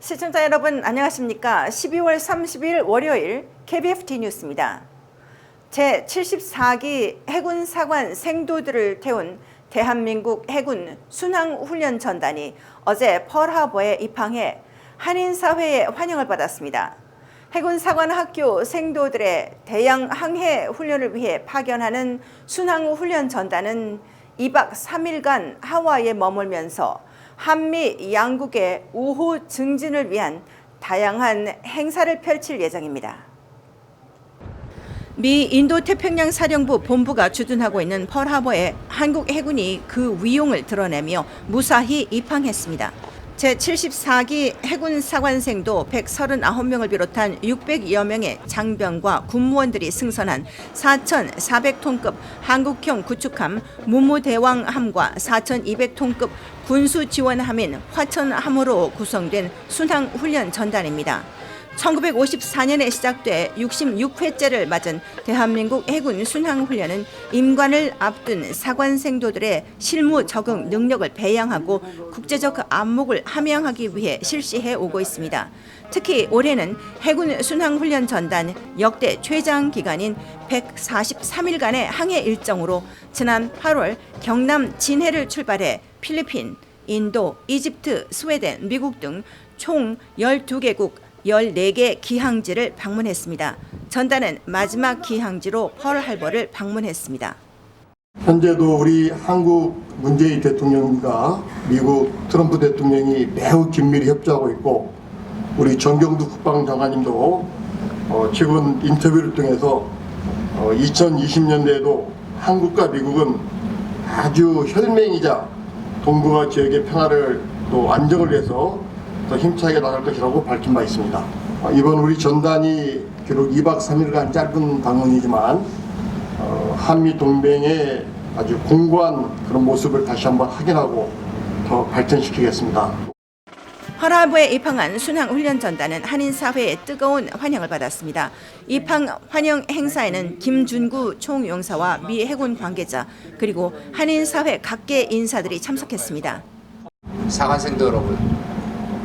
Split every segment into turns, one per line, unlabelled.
시청자 여러분 안녕하십니까? 12월 30일 월요일 KBFT 뉴스입니다. 제 74기 해군 사관 생도들을 태운 대한민국 해군 순항 훈련 전단이 어제 펄하버에 입항해 한인 사회의 환영을 받았습니다. 해군 사관 학교 생도들의 대양 항해 훈련을 위해 파견하는 순항 훈련 전단은 2박 3일간 하와이에 머물면서 한미 양국의 우호 증진을 위한 다양한 행사를 펼칠 예정입니다. 미 인도태평양 사령부 본부가 주둔하고 있는 펄하버에 한국 해군이 그 위용을 드러내며 무사히 입항했습있습니다 제74기 해군 사관생도 139명을 비롯한 600여 명의 장병과 군무원들이 승선한 4,400톤급 한국형 구축함 무무대왕함과 4,200톤급 군수 지원함인 화천함으로 구성된 순항 훈련 전단입니다. 1954년에 시작돼 66회째를 맞은 대한민국 해군 순항훈련은 임관을 앞둔 사관생도들의 실무 적응 능력을 배양하고 국제적 안목을 함양하기 위해 실시해 오고 있습니다. 특히 올해는 해군 순항훈련 전단 역대 최장 기간인 143일간의 항해 일정으로 지난 8월 경남 진해를 출발해 필리핀, 인도, 이집트, 스웨덴, 미국 등 총 12개국 14개 기항지를 방문했습니다. 전단은 마지막 기항지로 펄 할버를 방문했습니다.
현재도 우리 한국 문재인 대통령과 미국 트럼프 대통령이 매우 긴밀히 협조하고 있고 우리 정경두 국방장관님도 어, 최근 인터뷰를 통해서 어, 2020년대에도 한국과 미국은 아주 혈맹이자 동북아 지역의 평화를 또 안정을 위해서 더 힘차게 나갈 것이라고 밝힌 바 있습니다. 어, 이번 우리 전단이 비록 2박 3일간 짧은 방문이지만 어, 한미 동맹의 아주 공고한 그런 모습을 다시 한번 확인하고 더 발전시키겠습니다.
펄하버에 입항한 순항 훈련 전단은 한인 사회의 뜨거운 환영을 받았습니다. 입항 환영 행사에는 김준구 총용사와 미 해군 관계자 그리고 한인 사회 각계 인사들이 참석했습니다.
사관생도 여러분,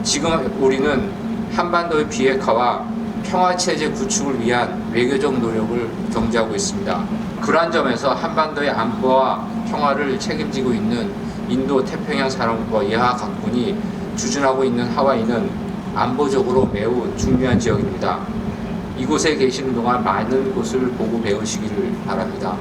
지금 우리는 한반도의 비핵화와 평화체제 구축을 위한 외교적 노력을 경제하고 있습니다. 그러한 점에서 한반도의 안보와 평화를 책임지고 있는 인도 태평양 사령부와 예하 각군이 주둔하고 있는 하와이는 안보적으로 매우 중요한 지역입니다. 이곳에 계시는 동안 많은 곳을 보고 배우시기를 바랍니다.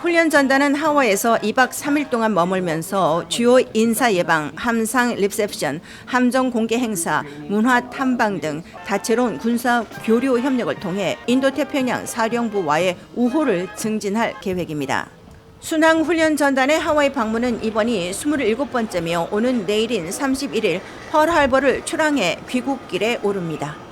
훈련 전단은 하와이에서 2박 3일 동안 머물면서 주요 인사 예방, 함상 리셉션, 함정 공개 행사, 문화 탐방 등 다채로운 군사 교류 협력을 통해 인도 태평양 사령부와의 우호를 증진할 계획입니다. 순항 훈련 전단의 하와이 방문은 이번이 27번째며 오는 내일인 31일 펄 할버를 출항해 귀국길에 오릅니다.